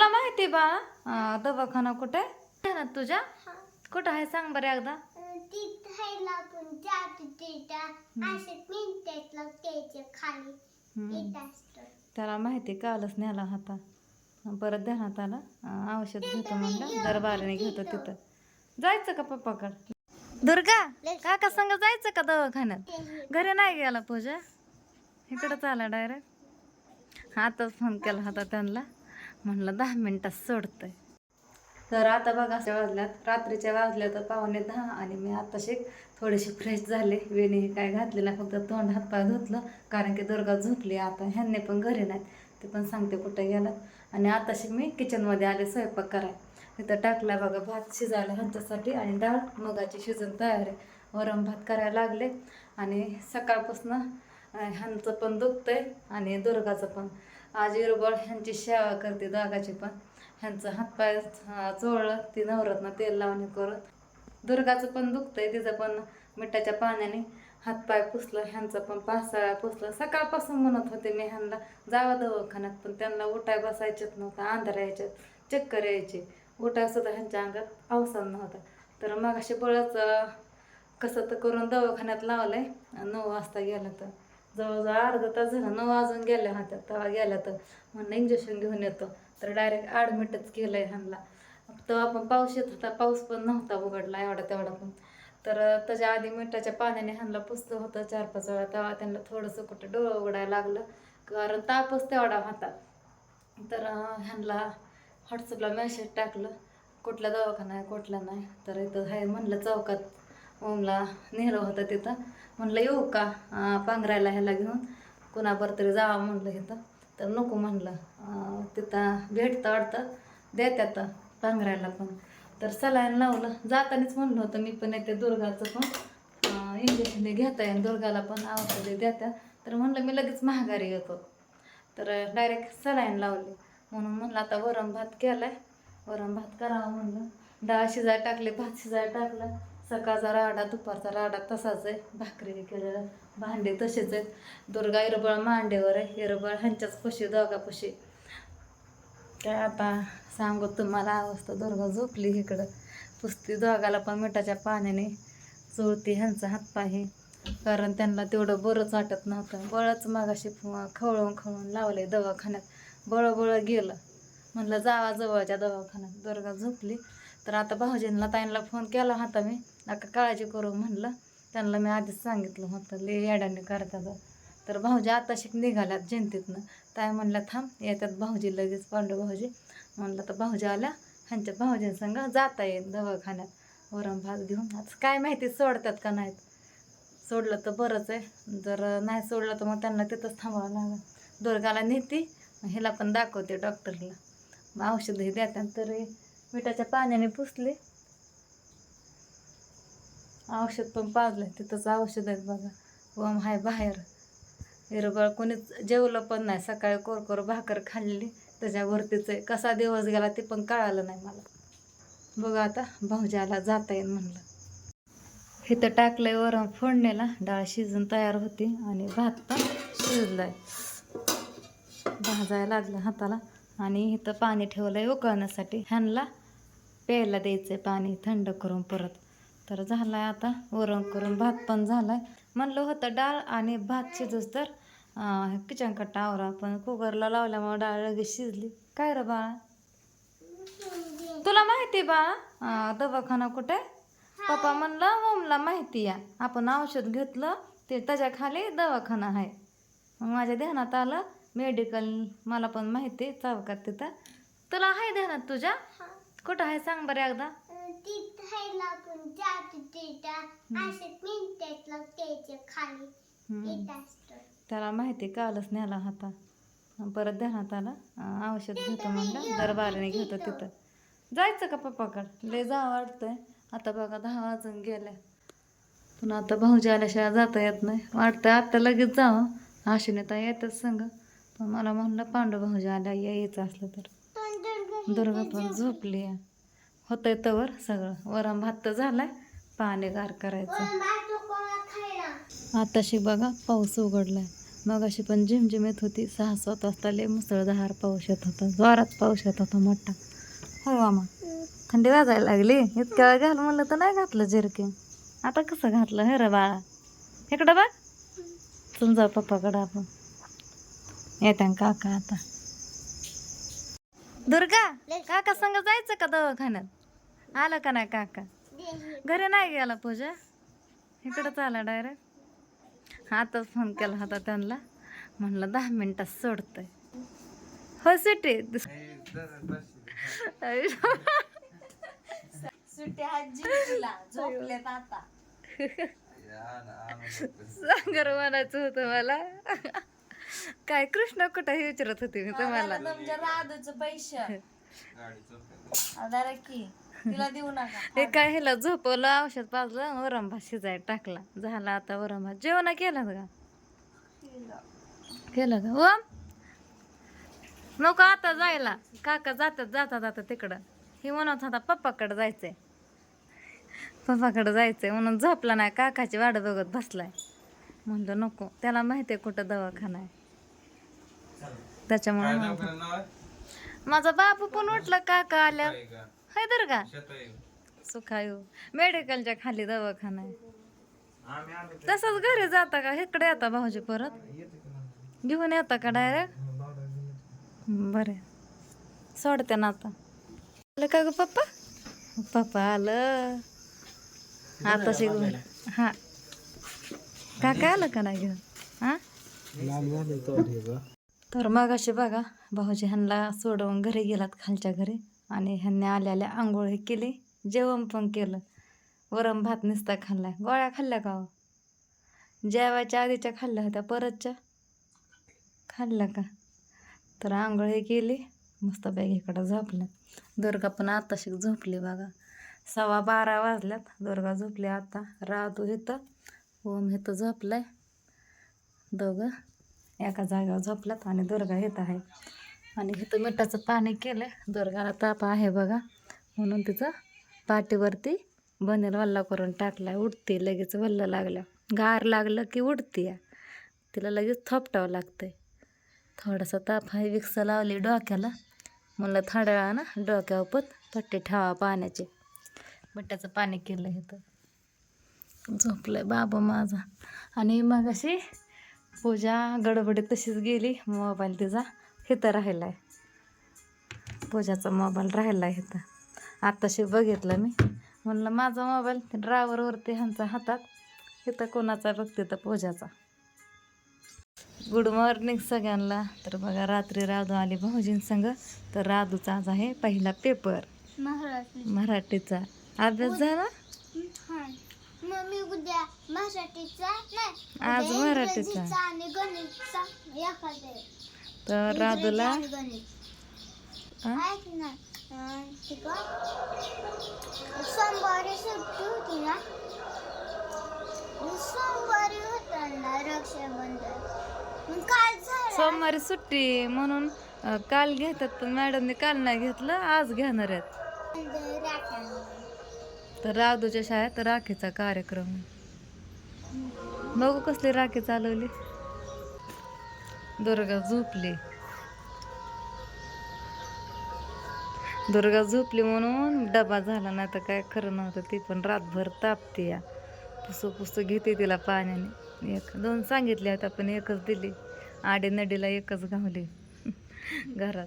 तुला माहिती बा? दवाखाना कुठे? आहे ना तुझ्या? कुठं आहे सांग बरं एकदा. त्याला माहिती कालच नेला होता? परत ध्यानात आला. औषध घेतो म्हणलं. दरबाराने घेतो तिथं. जायचं का पप्पाकडे? दुर्गा काका संग जायचं का दवाखान्यात? घरी नाही गेला पूजा? इकडंच आला डायरेक्ट. आताच फोन केला होता त्यांना. म्हणलं दहा मिनिटात आहे तर आता बघा वाजल्यात. रात्रीच्या वाजल्या तर पावणे दहा आणि मी आताशी थोडीशी फ्रेश झाले. वेणी हे काय घातले फक्त तोंड हातपाय धुतलं. कारण की दुर्गा झोपली आता ह्यांनी पण घरी नाहीत. ते पण सांगते कुठे गेला आणि आताशी मी किचनमध्ये आले स्वयंपाक कराय इथं टाकला बघा भात शिजायला ह्यांच्यासाठी आणि डाळ मुगाची शिजून तयार आहे. वरण भात करायला लागले. आणि सकाळपासून ह्यांचं पण दुखतंय आणि दुर्गाचं पण. आजी रुबाळ ह्यांची सेवा करते दोघाची पण. ह्यांचं हातपाय चोळलं ती नवरत्न तेल लावणी करून. दुर्गाचं पण दुखतंय तिचं पण मिठाच्या पाण्याने हातपाय पुसलं ह्यांचं पण पावसाळा पुसलं. सकाळपासून म्हणत होते मी ह्यांना जावं दवाखान्यात पण त्यांना उठाय बसायचेच नव्हतं अंधार यायच्यात चक्कर यायचे. उठायसुद्धा ह्यांच्या अंगात अवसान नव्हता. तर मग असे बळच कसं तर करून दवाखान्यात लावलंय नऊ वाजता गेलं तर. जवळजवळ अर्धा तास झाला. नऊ वाजून गेल्या होत्या तेव्हा गेल्या तर म्हणणं इंजेक्शन घेऊन येतो. तर डायरेक्ट ॲडमिटच केलं आहे ह्यांना. तेव्हा पण पाऊस येत होता. पाऊस पण नव्हता उघडला एवढा तेवढा पण. तर त्याच्या आधी मिठाच्या पाण्याने ह्यांना पुसलं होतं चार पाच वेळा. तेव्हा त्यांना थोडंसं कुठं डोळं उघडायला लागलं. कारण तापच तेवढा होता. तर ह्यांना व्हॉट्सअपला मेसेज टाकलं. कुठला दवाखाना आहे कुठला नाही. तर इथं आहे म्हणलं चौकात. ओमला नेलं होतं तिथं. म्हणलं येऊ का पांघरायला ह्याला घेऊन? कुणाबर तरी जावं म्हणलं इथं. तर नको म्हणलं. तिथं भेटतं वाटतं देत्यात पांघरायला पण. तर सलाईन लावलं. जातानीच म्हणलं होतं मी पण येते दुर्गाचं पण. इंजेक्शन घेता येईल दुर्गाला पण औषधे देत्या. तर म्हणलं मी लगेच महागारी येतो. तर डायरेक्ट सलाईन लावली. म्हणून म्हणलं आता वरण भात केला आहे वरण भात करावं म्हणलं. डाळ शिजाय टाकले भात शिजाय टाकलं. सकाळचा राडा दुपारचा राडा तसाच आहे. भाकरी केलेलं भांडे तसेच आहेत. दुर्गा इरबळ मांडेवर आहे. इरबळ ह्यांच्याच पशी दोघापशी काय आता सांगू तुम्हाला अवस्था. दुर्गा झोपली इकडं. पुसती दोघाला पण मिठाच्या पाण्याने चोळती ह्यांचा हातपाय. कारण त्यांना तेवढं बरंच वाटत नव्हतं. बळच मागाशी खवळून खवळून लावले दवाखान्यात. बळबळ गेलं. म्हणलं जावा जवळच्या दवाखान्यात. दुर्गा झोपली. तर आता भाऊजींना ताईंना फोन केला होता मी. नका काळजी करू म्हणलं. त्यांना मी आधीच सांगितलं होतं ले येड्याने करतात. तर भाऊजी आता शिक निघाल्यात जयंतीतनं ताई म्हणलं थांब येतात भाऊजी लगेच पांडू भाऊजी. म्हणलं तर भाऊजी आल्या ह्यांच्या भाऊजींसंग जाता येईल दवाखान्यात. वरण भात घेऊन आता काय माहिती सोडतात का नाहीत? सोडलं तर बरंच आहे. जर नाही सोडलं तर मग त्यांना तिथंच थांबावं लागेल. दुर्गाला नेते ह्याला पण दाखवते डॉक्टरला. मग औषधही देतात तरी मिठाच्या पाण्याने पुसले. औषध पण पाजलं तिथंच औषध आहेत बघा. वम आहे बाहेर. हिरबळ कोणीच जेवलं पण नाही. सकाळी कोरकोर भाकर खाल्लेली त्याच्यावरतीच आहे कसा दिवस गेला ते पण कळालं नाही मला. बघा आता भाऊजाला जाता येईल म्हणलं. इथं टाकलंय वरम फोडणीला. डाळ शिजून तयार होती आणि भात पण शिजलाय. भाजायला लागलं हाताला आणि इथं पाणी ठेवलंय उकळण्यासाठी. ह्यांना प्यायला द्यायचंय पाणी थंड करून परत. तर झालाय आता वरण करून भात पण झालाय. म्हणलं होतं डाळ आणि भात शिजूस तर किचन कट्टा आवरा पण कुकरला लावल्यामुळे डाळ लगेच शिजली. काय रे बाळा? तुला माहिती बाळा दवाखाना कुठे? पप्पा म्हणलं ओमला माहिती या आपण औषध घेतलं ते त्याच्याखाली दवाखाना आहे. मग माझ्या ध्यानात आलं मेडिकल मला पण माहिती आहे चौकात तिथं? तुला आहे ध्यानात तुझ्या? कुठं आहे सांग बरं एकदा. त्याला माहिती कालच नेला होता. परत ध्यानात आला औषध घेतो म्हणलं. दरबाराने घेतो तिथं. जायचं का पप्पाकडं? लय जा वाटतंय. आता बघा दहा वाजून गेल्या पण आता भाऊजी आल्याशिवाय जाता येत नाही. वाटतं आता लगेच जावं. आशुने तर येतच संग. पण मला म्हणलं पांडू भाऊजी आल्या यायचं असलं तर. दुर्गा पण झोपली आहे. होतंय तवर सगळं. वरण भात तर झालाय. पाणी गार करायचं. आताशी बघा पाऊस उघडलाय. मग अशी पण झिमझिम येत होती. सहा सात वाजता लय मुसळधार पाऊस येत होता. जोरात पाऊस येत होता मोठा. होय मामा. थंडी वाजायला लागली. इतक्या वेळ घाल म्हणलं तर नाही घातलं जर्किंग आता कसं घातलं? हे रे बाळा. इकडं बा तुमचा पप्पाकडं आपण. येत्या काका आता. दुर्गा काका संग जायचं का दवाखान्यात? आलं का नाही काका? घरी नाही गेला पूजा? इकडंच आला डायरेक्ट आताच फोन केला होता त्यांना. म्हणलं दहा मिनिटात सोडतंय. हो सुट्टी. सांगर म्हणायचं होतं मला. काय कृष्ण कुठं हे विचारत होते मी तुम्हाला. तुमच्या राधूचं पैसे. की तिला देऊ नका. हे काय ह्याला झोपवलं औषध पाजलं वरम भात शिजायला टाकला. झाला आता वरम भात जेवण केलं का? केलं का? ओम नको आता जायला. काका जातात जाता जाता तिकडं. हे म्हणत होता पप्पाकडे जायचंय. पप्पाकडे जायचंय म्हणून झोपला नाही. काकाची वाट बघत बसलाय. म्हणलं नको. त्याला माहिती आहे कुठं दवाखाना आहे. त्याच्यामुळे. माझा बापू पण उठला काका आल्या. हाय तर का? सुखायू. मेडिकलच्या खाली दवाखाना आहे. तसंच घरी जाता का? इकडे येता भाऊजी परत? घेऊन येता का डायरेक्ट बरे. सोडते ना आता. आलं का ग पप्पा? पप्पा आलं. आता शिकून. हा. काका आलं का नाही घेऊन? हा? तर मग असे बघा भाऊजी ह्यांना सोडवून घरी गेलात खालच्या घरी आणि ह्यांनी आल्याल्या आंघोळ हे केली जेवण पण केलं. वरम भात नुसता खाल्लाय. गोळ्या खाल्ल्या का हो? जेवायच्या आधीच्या खाल्ल्या होत्या परतच्या? खाल्ल्या का? तर आंघोळ हे केली मस्त बॅग इकडं झोपल्या. दुर्गा पण आताशी झोपली बघा. सव्वा बारा वाजल्यात दुर्गा झोपली आता. राधू इथं ओम इथं झोपलाय. दोघं एका जागेवर झोपलात आणि दुर्गा येत आहे. आणि इथं मिठाचं पाणी केलं दुर्गाला ताप आहे बघा. म्हणून तिचं पाठीवरती बनेल वल्ला करून टाकला उठते लगेच वल्ल लागलं गार लागलं की उठते या तिला लगेच थोपटावं लागतंय. थोडासा ताप आहे. विक्स लावली डोक्याला. म्हणलं थोड्या ना डोक्यावर पत पट्टी ठेवा पाण्याचे. मिठाचं पाणी केलं इथं. झोपलं बाबा माझा. आणि मग अशी पूजा गडबडीत तशीच गेली. मोबाईल तिचा इथं राहिला आहे पूजाचा मोबाईल राहिला आहे इथं आत्ताशी बघितलं मी. म्हणलं माझा मोबाईल ड्रायव्हरवरती ह्यांचा हातात. इथं कोणाचा बघते तर पूजाचा. गुड मॉर्निंग सगळ्यांना. तर बघा रात्री राधू आली भाऊजींसंग तर राधूचा आज आहे पहिला पेपर मराठी. मराठीचा. अभ्यास झाला? मम्मी उद्या मराठीचा नाही आज उद्या मराठीचा. इंग्रजीचा आणि गणितचा एखादे तर राधूला इंग्रजी आणि गणित. हा? ऐक ना अं? सोमवारी सुट्टी होती ना? सोमवारी होता ना रक्षाबंधन? मग झालं. सोमवारी सुट्टी म्हणून अं, काल घेतात पण मॅडमने काल नाही घेतलं आज घेणार आहेत. तर रावदूच्या शाळेत राखीचा कार्यक्रम. बघू कसली राखी चालवली. दुर्गा झोपली. दुर्गा झोपली म्हणून डबा झाला नाही तर काय खरं नव्हतं ती पण रातभर तापते या. पुसू पुसू घेते तिला पाण्याने. एक दोन सांगितले आता पण एकच दिली. आडे नडीला एकच घावली. घरात.